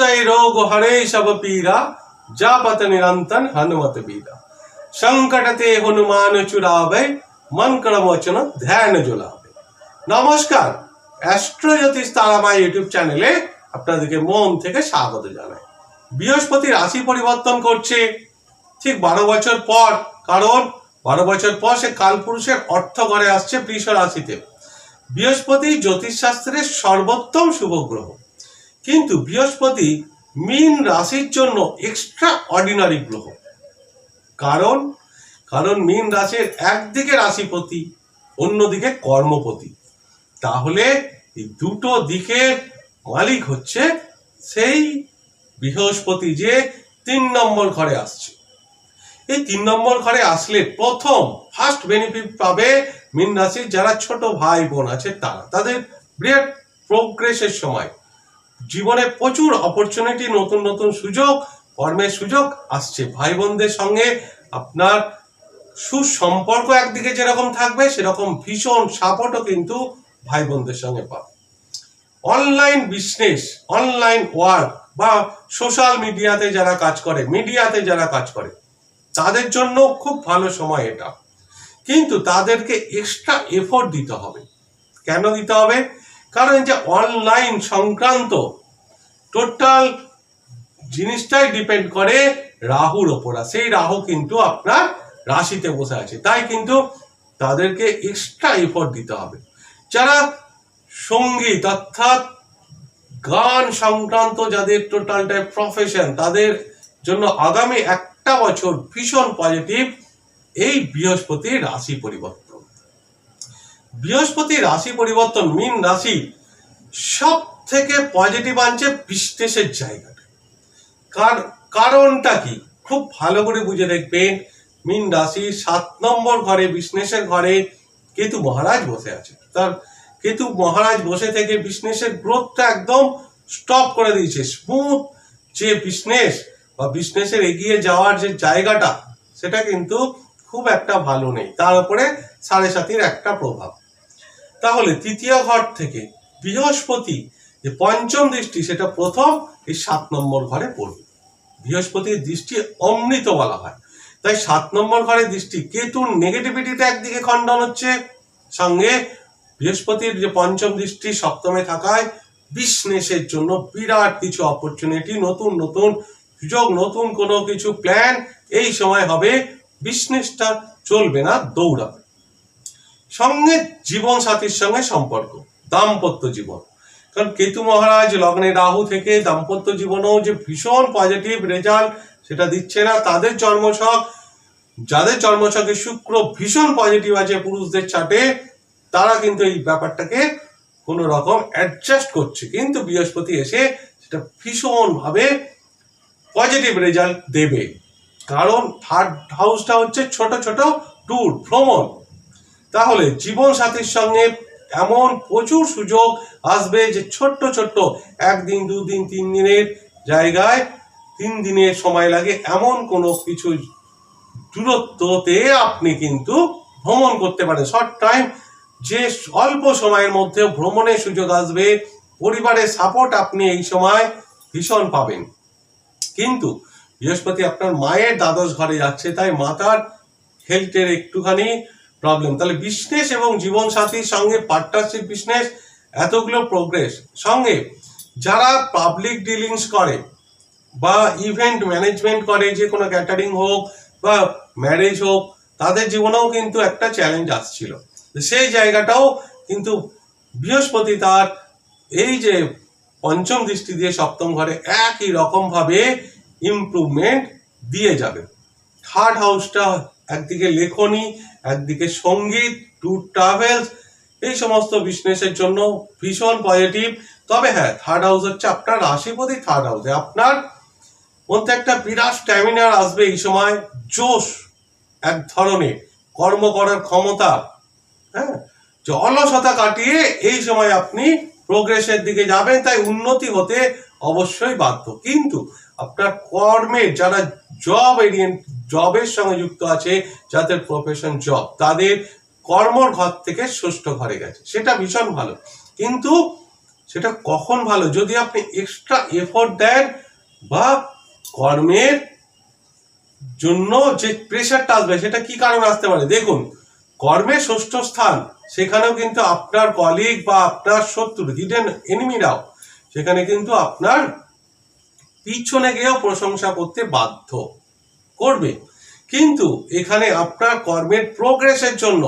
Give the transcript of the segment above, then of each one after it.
नाशय रोग हरे सब पीरा जापत निरंतन हनुमत बीरा संकट ते हनुमान चुरावे मन क्रम वचन ধ্যান জোলাবে নমস্কার অ্যাস্ট্রোজ্যোতিষ তারামা ইউটিউব চ্যানেলে আপনাদেরকে মন থেকে স্বাগত জানাই বৃহস্পতি রাশি পরিবর্তন করছে ঠিক বারো বছর পর কারণ বারো বছর পর সে কালপুরুষের অর্থ ঘরে আসছে বৃষ রাশিতে বৃহস্পতি জ্যোতিষশাস্ত্রের সর্বোত্তম শুভ গ্রহ কিন্তু বৃহস্পতি মীন রাশির জন্য এক্সট্রা অর্ডিনারি গ্রহ। কারণ কারণ মীন রাশির একদিকে রাশিপতি, অন্যদিকে কর্মপতি। তাহলে এই দুটো দিকের মালিক হচ্ছে সেই বৃহস্পতি যে তিন নম্বর ঘরে আসছে। এই তিন নম্বর ঘরে আসলে প্রথম ফার্স্ট বেনিফিট পাবে মীন রাশির যারা ছোট ভাই বোন আছে তারা, তাদের বিরাট প্রোগ্রেসের সময়। জীবনে প্রচুর অপরচুনিটি নতুন নতুন সুযোগ, কর্মের সুযোগ আসছে। ভাই বোনদের সঙ্গে আপনার সুসম্পর্ক একদিকে যেরকম থাকবে, সেরকম ভীষণ সাপোর্টও কিন্তু ভাই বোনদের সঙ্গে পাবে। অনলাইন বিজনেস অনলাইন ওয়ার্ক বা সোশ্যাল মিডিয়াতে যারা কাজ করে মিডিয়াতে যারা কাজ করে, তাদের জন্য খুব ভালো সময় এটা। কিন্তু তাদেরকে এক্সট্রা এফোর্ট দিতে হবে। কেন দিতে হবে? কারণ যে অনলাইন সংক্রান্ত টোটাল জিনিসটাই ডিপেন্ড করে রাহুর ওপর আর সেই রাহু কিন্তু আপনার রাশিতে বসে আছে। তাই কিন্তু তাদেরকে এক্সট্রা এফোর্ট দিতে হবে। যারা সংগীত অর্থাৎ গান সংক্রান্ত যাদের টোটালটাই প্রফেশন তাদের জন্য আগামী একটা বছর ভীষণ পজিটিভ এই বৃহস্পতির রাশি পরিবর্তন। বৃহস্পতি রাশি পরিবর্তন, মিন রাশি সব থেকে পজিটিভ আনছে বিশেষের জায়গাটা। কার, কারণটা কি? খুব ভালো করে বুঝে দেখবেন মিন রাশি সাত নম্বর ঘরে বিষ্ণেশের ঘরে কেতু মহারাজ বসে আছে। তার কেতু মহারাজ বসে থেকে বিষ্ণেশের গ্রোথটা একদম স্টপ করে দিয়েছে স্মুথ যে বিজনেস বা বিজনেসের এগিয়ে যাওয়ার যে জায়গাটা, সেটা কিন্তু খুব একটা ভালো নেই। তার উপরে সাড়ে সাতির একটা প্রভাব। তাহলে তৃতীয় ঘর থেকে বৃহস্পতি যে পঞ্চম দৃষ্টি, সেটা প্রথম এই সাত নম্বর ঘরে পড়বে। বৃহস্পতির দৃষ্টি অমৃত বলা হয়। তাই সাত নম্বর ঘরে দৃষ্টি কেতুর নেগেটিভিটিটা একদিকে খণ্ডন হচ্ছে। সঙ্গে বৃহস্পতির যে পঞ্চম দৃষ্টি সপ্তমে থাকায় বিজনেসের জন্য বিরাট কিছু অপরচুনিটি নতুন নতুন সুযোগ, নতুন কোনো কিছু প্ল্যান এই সময় হবে। বিজনেসটা চলবে না, দৌড়াবে। সঙ্গে জীবন সাথীর সঙ্গে সম্পর্ক, দাম্পত্য জীবন। কারণ কেতু মহারাজ লগ্নে রাহু থেকে দাম্পত্য জীবনেও যে ভীষণ পজিটিভ রেজাল্ট সেটা দিচ্ছে না। তাদের জন্মছক, যাদের জন্মছকে শুক্র ভীষণ পজিটিভ আছে পুরুষদের চাটে, তারা কিন্তু এই ব্যাপারটাকে কোনো রকম অ্যাডজাস্ট করছে। কিন্তু বৃহস্পতি এসে সেটা ভীষণভাবে পজিটিভ রেজাল্ট দেবে। কারণ থার্ড হাউসটা হচ্ছে ছোট ছোট ট্যুর ভ্রমণ। তাহলে জীবন সাথীর সঙ্গে এমন প্রচুর সুযোগ আসবে যে ছোট্ট ছোট্ট একদিন, দুদিন তিন দিনের জায়গায় তিন দিনের সময় লাগে এমন কোনো কিছু দূরত্বতে আপনি কিন্তু ভ্রমণ করতে পারেন। শর্ট টাইম যে অল্প সময়ের মধ্যে ভ্রমণের সুযোগ আসবে, পরিবারের সাপোর্ট আপনি এই সময় ভীষণ পাবেন। কিন্তু বৃহস্পতি আপনার মায়ের দ্বাদশ ঘরে যাচ্ছে, তাই মাতার হেলথের একটুখানি প্রবলেম তাহলে বিজনেস এবং জীবন সাথীর সঙ্গে পার্টনারশিপ বিজনেস এতগুলো প্রোগ্রেস সঙ্গে যারা পাবলিক ডিলিংস করে বা ইভেন্ট ম্যানেজমেন্ট করে, যে কোনো ক্যাটারিং হোক বা ম্যারেজ হোক, তাদের জীবনেও কিন্তু একটা চ্যালেঞ্জ আসছিল। সেই জায়গাটাও কিন্তু বৃহস্পতি তার এই যে পঞ্চম দৃষ্টি দিয়ে সপ্তম ঘরে একই রকমভাবে ইমপ্রুভমেন্ট দিয়ে যাবে। থার্ড হাউসটা একদিকে লেখনী, একদিকে সংগীত ট্যুর ট্রাভেলস এই সমস্ত বিজনেসের জন্য ভীষণ পজিটিভ তবে হ্যাঁ থার্ড হাউস হচ্ছে আপনার রাশিপতি থার্ড হাউসে আপনার মধ্যে একটা বিরাট স্ট্যামিনার আসবে এই সময়, জোশ এক ধরনের কর্ম করার ক্ষমতা। হ্যাঁ যে অলসতা কাটিয়ে এই সময় আপনি প্রোগ্রেসের দিকে যাবেন, তাই উন্নতি হতে অবশ্যই বাধ্য। কিন্তু আপনার কর্মের যারা জব এরিয়েন্ট জবের সঙ্গে যুক্ত আছে, যাদের প্রফেশন জব তাদের কর্মর ঘর থেকে ষষ্ঠ ঘরে গেছে। সেটা ভীষণ ভালো। কিন্তু সেটা কখন ভালো? যদি আপনি এক্সট্রা এফোর্ট দেন বা কর্মের জন্য যে প্রেশারটা আসবে, সেটা কি কারণে আসতে পারে? দেখুন, কর্মে ষষ্ঠ স্থান, সেখানেও কিন্তু আপনার কলিগ বা আপনার শত্রু হিডেন এনিমিরাও সেখানে কিন্তু আপনার পিছনে গিয়েও প্রশংসা করতে বাধ্য। করবে। কিন্তু এখানে আপনার কর্মের প্রোগ্রেসের জন্য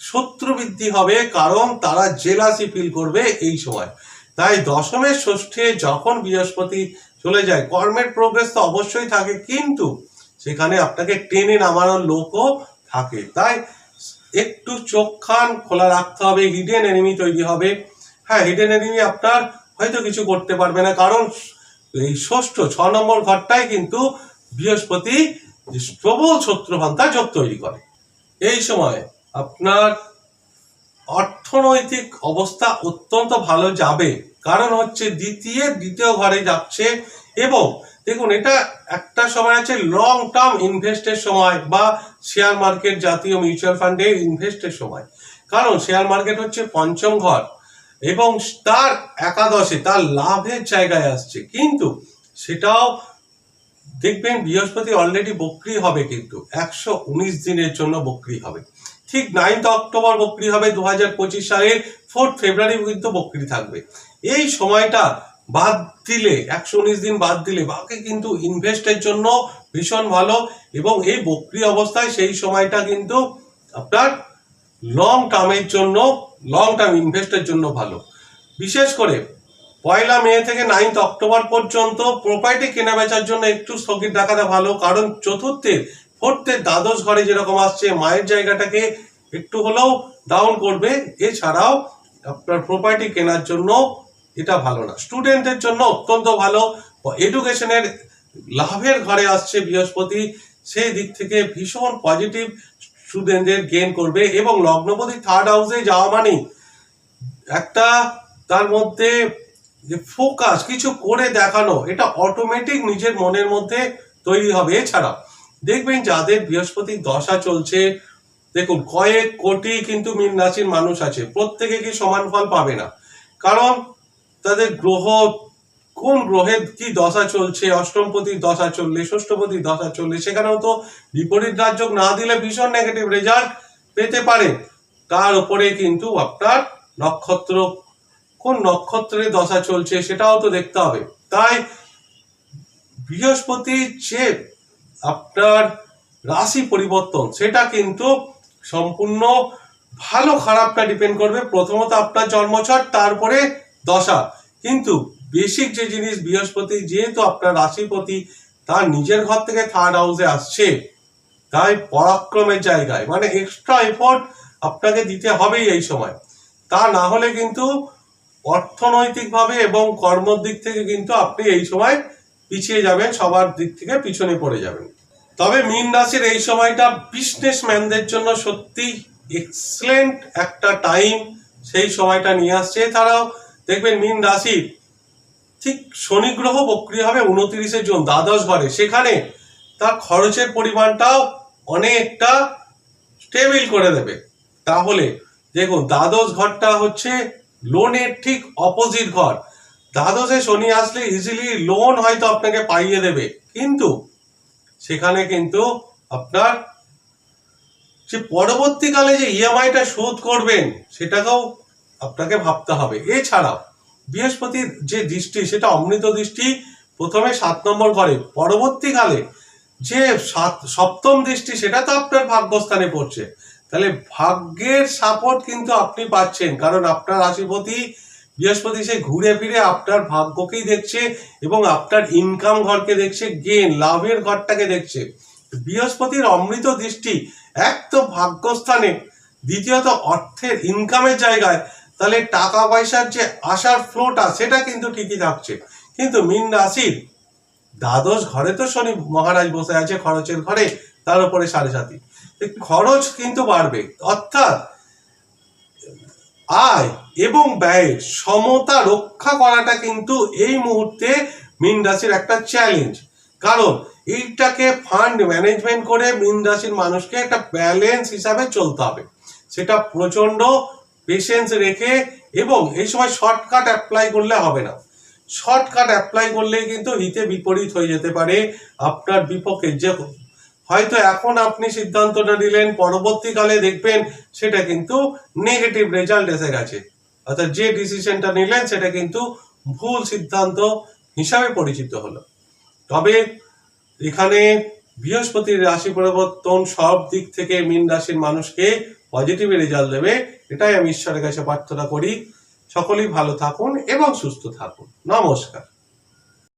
শত্রু বৃদ্ধি হবে, কারণ তারা জেলাসি ফিল করবে এই সময়। তাই দশমের ষষ্ঠে যখন বৃহস্পতি চলে যায়, কর্মের প্রোগ্রেস তো অবশ্যই থাকে, কিন্তু সেখানে আপনাকে টেনে নামানোর লোকও থাকে। তাই একটু চোখ খান খোলা রাখতে হবে হিডেন এনিমি তৈরি হবে। হ্যাঁ হিডেন এনিমি আপনার হয়তো কিছু করতে পারবে না, কারণ এই ষষ্ঠ, ছ নম্বর ঘরটাই কিন্তু বৃহস্পতি প্রবল শত্রুভান্তা যোগ তৈরি করে। এই সময় আপনার অর্থনৈতিক অবস্থা অত্যন্ত ভালো যাবে। কারণ হচ্ছে দ্বিতীয় দ্বিতীয় ঘরে যাচ্ছে এবং দেখুন, এটা একটা সময় আছে লং টার্ম ইনভেস্টের সময় বা শেয়ার মার্কেট জাতীয় মিউচুয়াল ফান্ডে ইনভেস্টের সময়। কারণ শেয়ার মার্কেট হচ্ছে পঞ্চম ঘর এবং তার একাদশে তার লাভের জায়গায় আসছে। কিন্তু সেটাও দেখবেন বৃহস্পতি অলরেডি বক্রি হবে কিন্তু। একশো উনিশ দিনের জন্য বক্রি হবে। ঠিক নাইন্থ অক্টোবর বক্রি হবে দু হাজার পঁচিশ সালের ফোর্থ ফেব্রুয়ারি কিন্তু বক্রি থাকবে। এই সময়টা বাদ দিলে, একশো উনিশ দিন বাদ দিলে বাকি কিন্তু ইনভেস্টের জন্য ভীষণ ভালো এবং এই বক্রি অবস্থায় সেই সময়টা কিন্তু আপনার লং টার্মের জন্য লং টার্ম ইনভেস্টের জন্য ভালো। বিশেষ করে পয়লা মে থেকে নাইন্থ অক্টোবর পর্যন্ত প্রপার্টি কেনা বেচার জন্য একটু স্থগিত রাখাটা ভালো, কারণ চতুর্থের ফোর্থের দ্বাদশ ঘরে যেরকম আসছে, মায়ের জায়গাটাকে একটু হলেও ডাউন করবে। এছাড়াও আপনার প্রপার্টি কেনার জন্য এটা ভালো না। স্টুডেন্টের জন্য অত্যন্ত ভালো। এডুকেশনের লাভের ঘরে আসছে বৃহস্পতি। সেই দিক থেকে ভীষণ পজিটিভ স্টুডেন্টদের গেন করবে এবং লগ্নপতি থার্ড হাউসে যাওয়া মানে একটা তার মধ্যে যে ফোকাস কিছু করে দেখানো, এটা অটোমেটিক নিজের মনের মধ্যে তৈরি হবে। এছাড়া দেখবেন যাদের বৃহস্পতির দশা চলছে, দেখুন, কয়েক কোটি কিন্তু মীন রাশির মানুষ আছে, প্রত্যেকে কি সমান ফল পাবে না? কারণ তাদের গ্রহ, কোন গ্রহের কি দশা চলছে অষ্টমপতির দশা চললে ষষ্ঠপতির দশা চললে, সেখানেও তো বিপরীত রাজ্য না দিলে ভীষণ নেগেটিভ রেজাল্ট পেতে পারে। তার উপরে কিন্তু আপনার নক্ষত্র কোন নক্ষত্রের দশা চলছে সেটাও তো দেখতে হবে। তাই বৃহস্পতির যে আপনার রাশি পরিবর্তন, সেটা কিন্তু সম্পূর্ণ ভালো খারাপটা ডিপেন্ড করবে। প্রথমত আপনার জন্মছট, তারপরে দশা। কিন্তু বেসিক যে জিনিস, বৃহস্পতি যেহেতু আপনার রাশিপতি, তার নিজের ঘর থেকে থার্ড হাউসে আসছে, তাই পরাক্রমের জায়গায় মানে এক্সট্রা এফোর্ট আপনাকে দিতে হবেই এই সময়। তা না হলে কিন্তু অর্থনৈতিকভাবে এবং কর্মর দিক থেকে কিন্তু আপনি এই সময় পিছিয়ে যাবেন, সবার দিক থেকে পিছনে পড়ে যাবেন। তবে মীন রাশির এই সময়টা বিজনেসম্যানদের জন্য সত্যি এক্সেলেন্ট একটা টাইম সেই সময়টা নিয়ে আসছে। এছাড়াও দেখবেন মীন রাশির ঠিক শনি গ্রহ বক্রিয় হবে উনত্রিশে জুন, দ্বাদশ ঘরে। সেখানে তার খরচের পরিমাণটাও অনেকটা স্টেবিল করে দেবে। তাহলে দেখুন, দ্বাদশ ঘরটা হচ্ছে লোনের ঠিক অপোজিট ঘর। দ্বাদশে শনি আসলে ইজিলি লোন হয়তো আপনাকে পাইয়ে দেবে। কিন্তু সেখানে কিন্তু আপনার যে পরবর্তীকালে যে ইএমআইটা শোধ করবেন, সেটাকেও আপনাকে ভাবতে হবে। এছাড়াও বৃহস্পতির যে দৃষ্টি, সেটা অমৃত দৃষ্টি প্রথমে সাত নম্বর ঘরে। পরবর্তীকালে যে সাত, সপ্তম দৃষ্টি, সেটা তো আপনার ভাগ্যস্থানে পড়ছে। তাহলে ভাগ্যের সাপোর্ট কিন্তু আপনি পাচ্ছেন, কারণ আপনার রাশিপতি বৃহস্পতি সে ঘুরে ফিরে আপনার ভাগ্যকেই দেখছে এবং আপনার ইনকাম ঘরকে দেখছে গেন লাভের ঘরটাকে দেখছে। বৃহস্পতির অমৃত দৃষ্টি এক তো ভাগ্যস্থানে, দ্বিতীয়ত অর্থের ইনকামের জায়গায়, তাহলে টাকা পয়সার যে আসার ফ্লোটা সেটা কিন্তু ঠিকই থাকছে। কিন্তু মিন রাশির দ্বাদশ ঘরে তো শনি মহারাজ বসে আছে খরচের ঘরে, তার উপরে সাড়ে সাতি খরচ কিন্তু বাড়বে। অর্থাৎ আয় এবং ব্যয়ের সমতা রক্ষা করাটা কিন্তু এই মুহূর্তে মীন রাশির একটা চ্যালেঞ্জ কারণ এইটাকে ফান্ড ম্যানেজমেন্ট করে মীন রাশির মানুষকে একটা ব্যালেন্স হিসাবে চলতে হবে। সেটা প্রচণ্ড পেশেন্স রেখে এবং এই সময় শর্টকাট অ্যাপ্লাই করলে হবে না। শর্টকাট অ্যাপ্লাই করলে কিন্তু হিতে বিপরীত হয়ে যেতে পারে। আপনার বিপক্ষে যে হয়তো এখন আপনি সিদ্ধান্তটা নিলেন, পরবর্তীকালে দেখবেন সেটা কিন্তু নেগেটিভ রেজাল্ট এসে গেছে। অর্থাৎ যে ডিসিশনটা নিলেন, সেটা কিন্তু ভুল সিদ্ধান্ত হিসাবে পরিচিত হলো। তবে এখানে বৃহস্পতির রাশি পরিবর্তন সব দিক থেকে মীন রাশির মানুষকে পজিটিভ রেজাল্ট দেবে। এটাই আমি ঈশ্বরের কাছে প্রার্থনা করি। সকলেই ভালো থাকুন এবং সুস্থ থাকুন। নমস্কার।